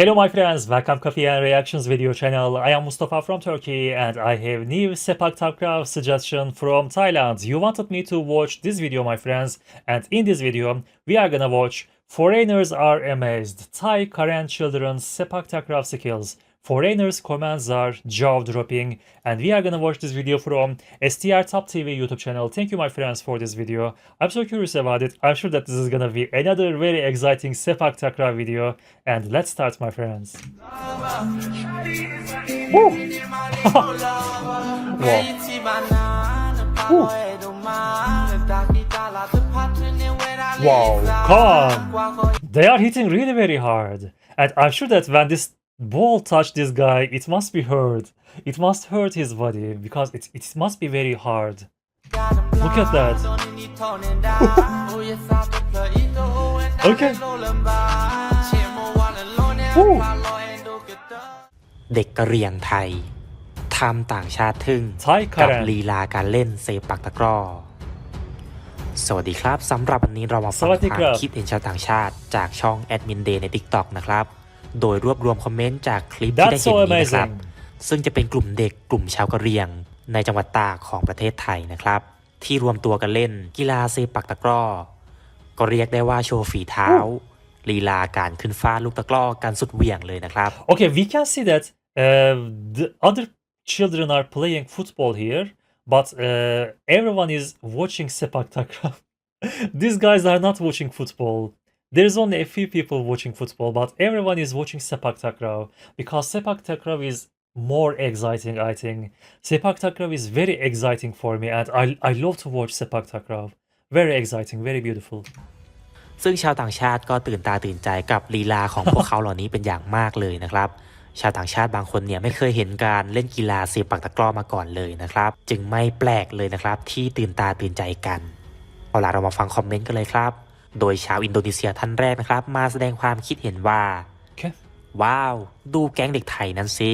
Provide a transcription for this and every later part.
Hello my friends, welcome Coffee and Reactions video channel. I am Mustafa from Turkey and I have new Sepak Takraw suggestion from Thailand. You wanted me to watch this video my friends and in this video we are gonna watch Foreigners are amazed. Thai Karen children's Sepak Takraw skills. Foreigners comments are jaw dropping and we are gonna watch this video from STR Top TV YouTube channel. Thank you my friends for this video. I'm so curious about it. I'm sure that this is gonna be another very exciting Sepak Takraw video and let's start my friends. Woo! Wow, come on. They are hitting really very hard. And I'm sure that when this ball touched this guy, it must be hurt. It must hurt his body because it, it must be very hard. Look at that. Okay. Woo. เด็กกะเหรี่ยงไทยทำต่างชาติทึ่ง Thai กับ Karen ลีลาการเล่นเซปักตะกร้อ สวัสดีครับสำหรับวันนี้เรามาฟัสงวัสดีคครับวามคิดเห็นชาวต่างชาติจากช่องแอดมินเดย์ใน TikTok นะครับ โดยรวบรวมคอมเมนต์จากคลิปที่ได้ That's เห็น so นี้นะครับ amazing. ซึ่งจะเป็นกลุ่มเด็กกลุ่มชาวกะเหรี่ยง ในจังหวัดตากของประเทศไทยนะครับ ที่รวมตัวกันเล่นกีฬาเซปักตะกร้อ ก็เรียกได้ว่าโชว์ฝีเท้าลีลาการขึ้นฟาดลูกตะกร้อกันสุดเหวี่ยงเลยนะครับ Okay, we can see that uh, the other children are playing football here, but uh, everyone is watching sepak takraw. These guys are not watching football. There's only a few people watching football, but everyone is watching sepak takraw because sepak takraw is more exciting. I think sepak takraw is very exciting for me, and I I love to watch sepak takraw. Very exciting, very beautiful. ซึ่งชาวต่างชาติก็ตื่นตาตื่นใจกับลีลาของพวกเขาเหล่านี้เป็นอย่างมากเลยนะครับ ชาวต่างชาติบางคนเนี่ยไม่เคยเห็นการเล่นกีฬาเซปักตะกร้อมาก่อนเลยนะครับ จึงไม่แปลกเลยนะครับที่ตื่นตาตื่นใจกัน เอาล่ะเรามาฟังคอมเมนต์กันเลยครับ โดยชาวอินโดนีเซียท่านแรกนะครับ มาแสดงความคิดเห็นว่า Okay. ว้าว ดูแก๊งเด็กไทยนั้นสิ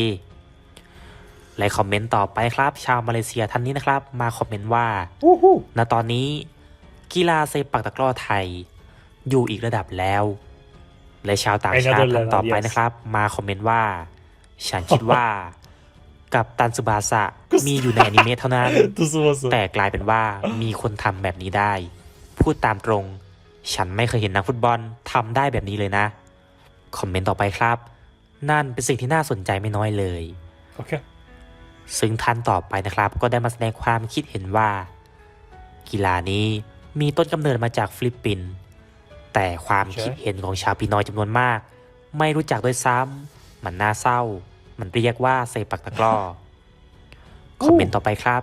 และคอมเมนต์ต่อไปครับ ชาวมาเลเซียท่านนี้นะครับ มาคอมเมนต์ว่า Woohoo! ณตอนนี้ กีฬาเซปักตะกร้อไทย อยู่อีกระดับแล้ว และชาวต่างชาติ Another ท่าน level, ต่อไป yes. นะครับ มาคอมเมนต์ว่า ฉันคิดว่ากับตันสุบาสะมีอยู่ในอนิเมะเท่านั้น This was แต่กลายเป็นว่ามีคนทำแบบนี้ได้ พูดตามตรง ฉันไม่เคยเห็นนักฟุตบอลทำได้แบบนี้เลยนะ คอมเมนต์ต่อไปครับ นั่นเป็นสิ่งที่น่าสนใจไม่น้อยเลย okay. ซึ่งท่านต่อไปนะครับ ก็ได้มาแสดงความคิดเห็นว่า กีฬานี้มีต้นกำเนิดมาจากฟิลิปปินส์แต่ความใช่คิดเห็นของชาวปีนอยจำนวนมาก ไม่รู้จักด้วยซ้ำมันน่าเศร้า มันเรียกว่าเซปักตะกร้อคอมเมนต์ต่อไปครับ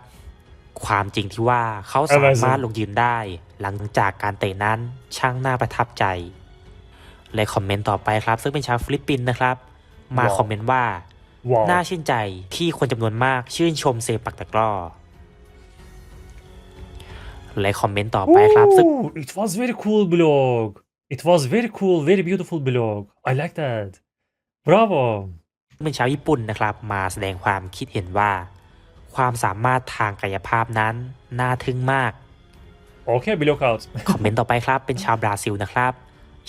ความจริงที่ว่าเขาสามารถลงยืนได้ หลังจากการเตะนั้นช่างน่าประทับใจ และคอมเมนต์ต่อไปครับ ซึ่งเป็นชาวฟิลิปปินส์นะครับ มาว้าวคอมเมนต์ว่า Wow. น่าชื่นใจที่คนจำนวนมากชื่นชมเซปักตะกร้อและคอมเมนต์ต่อไปครับซึ่ง Ooh, it was very cool blog. It was very cool, very beautiful blog. I like that. Bravo. เป็นชาวญี่ปุ่นนะครับ มาแสดงความคิดเห็นว่า ความสามารถทางกายภาพนั้น น่าทึ่งมาก Okay, blog out. คอมเมนต์ต่อไปครับ เป็นชาวบราซิลนะครับ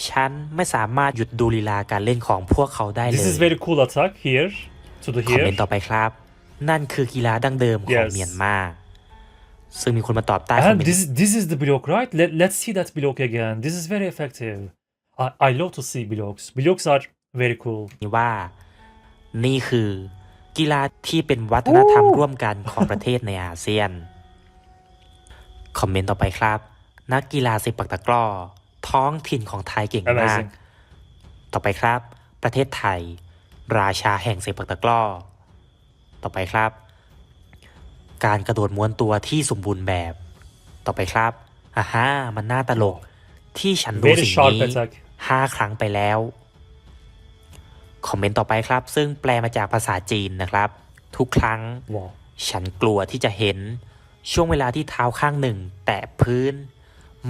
ฉันไม่สามารถหยุดดูลีลาการเล่นของพวกเขาได้เล This ย is very cool attack here to the คอม here. เมนต์ต่อไปครับ นั่นคือกีฬาดั้งเดิมของ Yes. เมียนมาซึ่งมีคนมาตอบใต้คอม And เมนต์ this this is the blog, right? Let let's see that blog again. This is very effective. I, I love to see blogs. Blogs are very cool. นี้ว่า นี่คือ กีฬาที่เป็นวัฒนธรรมร่วมกันของประเทศในอาเซียน คอมเมนต์ต่อไปครับ นักกีฬาเซปักตะกร้อ ท้องถิ่นของไทยเก่งมาก Amazing. ต่อไปครับ ประเทศไทย ราชาแห่งเซปักตะกร้อ ต่อไปครับ การกระโดดม้วนตัวที่สมบูรณ์แบบ ต่อไปครับอ่าฮะมันน่าตลกที่ฉันดู Very สิ่ง sharp นี้ attack. ห้าครั้งไปแล้ว คอมเมนต์ต่อไปครับ ซึ่งแปลมาจากภาษาจีนนะครับ ทุกครั้ง Wow. ฉันกลัวที่จะเห็น ช่วงเวลาที่เท้าข้างหนึ่ง แตะพื้น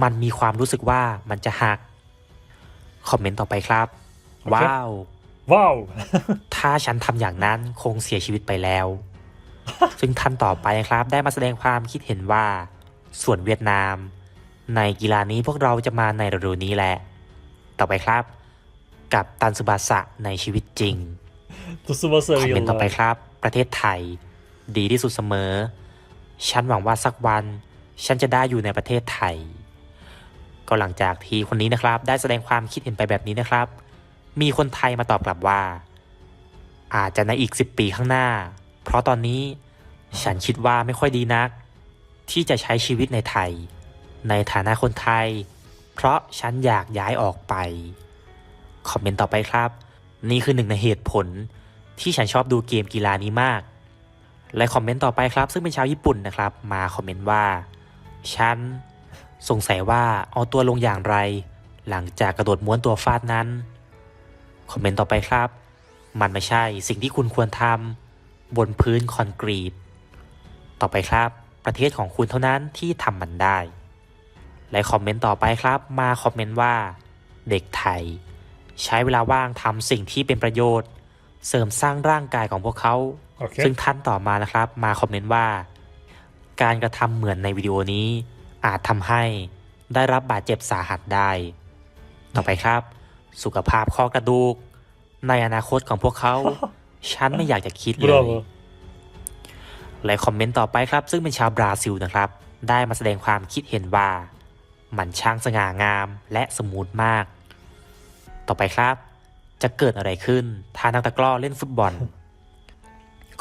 มันมีความรู้สึกว่ามันจะหัก คอมเมนต์ต่อไปครับโอเคว้าว Wow. ถ้าฉันทำอย่างนั้นคงเสียชีวิตไปแล้ว ซึ่งท่านต่อไปนะครับ ได้มาแสดงความคิดเห็นว่า ส่วนเวียดนาม ในกีฬานี้พวกเราจะมาในฤดูนี้แหละ ต่อไปครับ กับตันสุบาสะในชีวิตจริง Tsubasa คอมเม real นต์ต่อไป life. ครับ ประเทศไทย ดีที่สุดเสมอ ฉันหวังว่าสักวัน ฉันจะได้อยู่ในประเทศไทย ก็หลังจากที่คนนี้นะครับ ได้แสดงความคิดเห็นไปแบบนี้นะครับ มีคนไทยมาตอบกลับว่า อาจจะในอีก 10 ปีข้างหน้า เพราะตอนนี้ฉันคิดว่าไม่ค่อยดีนัก ที่จะใช้ชีวิตในไทย ในฐานะคนไทย เพราะฉันอยากย้ายออกไป คอมเมนต์ต่อไปครับ นี่คือหนึ่งในเหตุผลที่ฉันชอบดูเกมกีฬานี้มาก และคอมเมนต์ต่อไปครับ ซึ่งเป็นชาวญี่ปุ่นนะครับ มาคอมเมนต์ว่าฉันสงสัยว่าเอาตัวลงอย่างไร หลังจากกระโดดม้วนตัวฟาดนั้น คอมเมนต์ต่อไปครับ มันไม่ใช่สิ่งที่คุณควรทำบนพื้นคอนกรีต ต่อไปครับ ประเทศของคุณเท่านั้นที่ทำมันได้ และคอมเมนต์ต่อไปครับ มาคอมเมนต์ว่า เด็กไทย ใช้เวลาว่างทำสิ่งที่เป็นประโยชน์ เสริมสร้างร่างกายของพวกเขา Okay. ซึ่งท่านต่อมานะครับ มาคอมเมนต์ว่า การกระทำเหมือนในวิดีโอนี้อาจทำให้ได้รับบาดเจ็บสาหัสได้ ต่อไปครับ สุขภาพข้อกระดูก ในอนาคตของพวกเขาฉันไม่อยากจะคิดเลย Bravo. และคอมเมนต์ต่อไปครับ ซึ่งเป็นชาวบราซิลนะครับ ได้มาแสดงความคิดเห็นว่า มันช่างสง่างามและสมูทมาก ต่อไปครับ จะเกิดอะไรขึ้นถ้านักตะกร้อเล่นฟุตบอล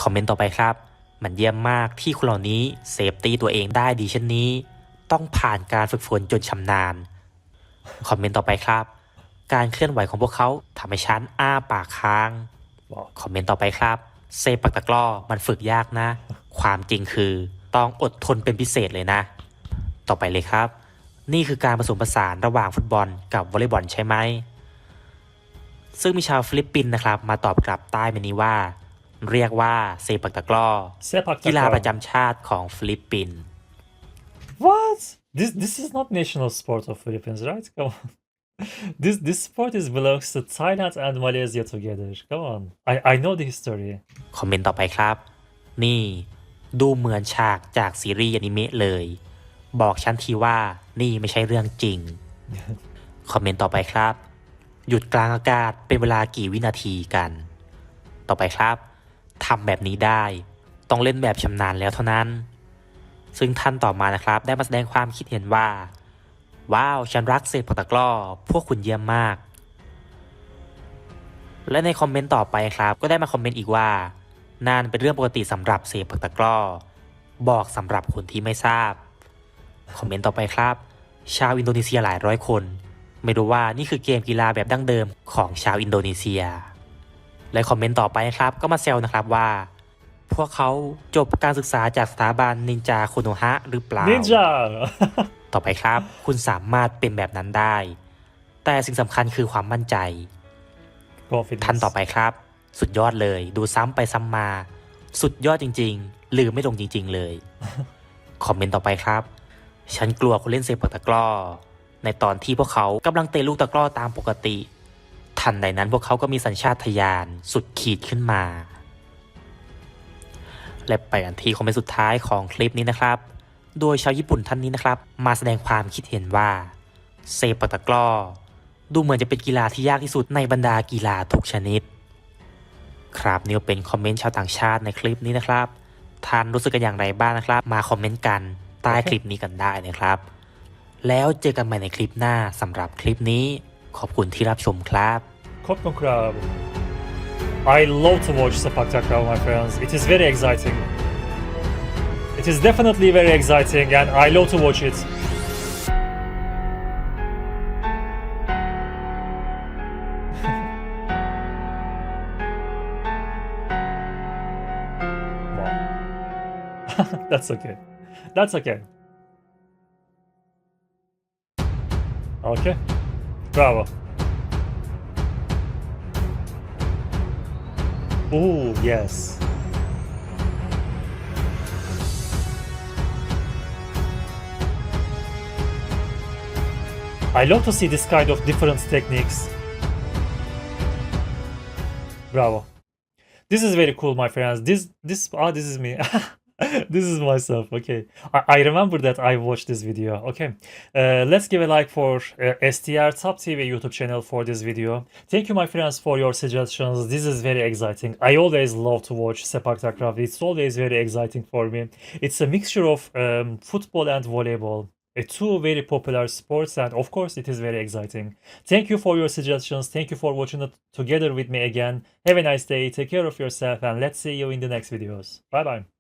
คอมเมนต์ต่อไปครับ มันเยี่ยมมากที่คนเหล่านี้เซฟตี้ตัวเองได้ดีเช่นนี้ ต้องผ่านการฝึกฝนจนชำนาญ คอมเมนต์ต่อไปครับ การเคลื่อนไหวของพวกเขาทำให้ฉันอ้าปากค้าง คอมเมนต์ต่อไปครับ เซปักตะกร้อมันฝึกยากนะ ความจริงคือต้องอดทนเป็นพิเศษเลยนะ ต่อไปเลยครับ นี่คือการผสมผสานระหว่างฟุตบอลกับวอลเลย์บอลใช่ไหมซึ่งมีชาวฟิลิปปินส์นะครับ มาตอบกลับใต้เมนี้ว่า เรียกว่าเซปักตะกร้อ Sepak กีฬา takraw. ประจำชาติของฟิลิปปินส์ What? This this is not national sport of Philippines, right? Come on. This this sport is belongs to Thailand and Malaysia together. Come on. I I know the history. คอมเมนต์ต่อไปครับ นี่ ดูเหมือนฉากจากซีรีส์อนิเมะเลย บอกฉันทีว่านี่ไม่ใช่เรื่องจริง คอมเมนต์ต่อไปครับ หยุดกลางอากาศเป็นเวลากี่วินาทีกัน ต่อไปครับ ทำแบบนี้ได้ ต้องเล่นแบบชำนาญแล้วเท่านั้น ซึ่งท่านต่อมานะครับ ได้มาแสดงความคิดเห็นว่า ว้าวฉันรักเศษผักตะกร้อ พวกคุณเยี่ยมมาก และในคอมเมนต์ต่อไปครับ ก็ได้มาคอมเมนต์อีกว่านั่นเป็นเรื่องปกติสำหรับเสพผักตะกร้อ บอกสำหรับคนที่ไม่ทราบ คอมเมนต์ต่อไปครับ ชาวอินโดนีเซียหลายร้อยคน ไม่รู้ว่านี่คือเกมกีฬาแบบดั้งเดิมของชาวอินโดนีเซีย และคอมเมนต์ต่อไปครับก็มาแซวนะครับว่า พวกเขาจบการศึกษาจากสถาบันนินจาโคโนฮะหรือเปล่า Ninja. ต่อไปครับ คุณสามารถเป็นแบบนั้นได้ แต่สิ่งสำคัญคือความมั่นใจ Confidence. ท่านต่อไปครับ สุดยอดเลย ดูซ้ำไปซ้ำมา สุดยอดจริงๆลืมไม่ลงจริง ๆ เลยคอมเมนต์ต่อไปครับ ฉันกลัวคนเล่นเซปักตะกร้อในตอนที่พวกเขากำลังเตะลูกตะกร้อตามปกติ ทันใดนั้นพวกเขาก็มีสัญชาตญาณสุดขีดขึ้นมา และไปกันที่คอมเมนต์สุดท้ายของคลิปนี้นะครับ โดยชาวญี่ปุ่นท่านนี้นะครับ มาแสดงความคิดเห็นว่าเซปตะกร้อดูเหมือนจะเป็นกีฬาที่ยากที่สุดในบรรดากีฬาทุกชนิด ครับนี่เป็นคอมเมนต์ชาวต่างชาติในคลิปนี้นะครับท่านรู้สึกกันอย่างไรบ้างนะครับ มาคอมเมนต์กันใต้คลิปนี้กันได้นะครับ แล้วเจอกันใหม่ในคลิปหน้าสำหรับคลิปนี้ ขอบคุณที่รับชมครับ Kopkun Krab. I love to watch Sepak Takraw, my friends. It is very exciting. It is definitely very exciting, and I love to watch it. That's okay. That's okay. Okay. Bravo. Oh, yes. I love to see this kind of different techniques. Bravo. This is very cool, my friends. This, this, ah, this is me. this is myself. Okay, I, I remember that I watched this video. Okay, uh, let's give a like for uh, STR Top TV YouTube channel for this video. Thank you, my friends, for your suggestions. This is very exciting. I always love to watch Sepak Takraw. It's always very exciting for me. It's a mixture of um, football and volleyball. Uh, two very popular sports, and of course, it is very exciting. Thank you for your suggestions. Thank you for watching it together with me again. Have a nice day. Take care of yourself, and let's see you in the next videos. Bye bye.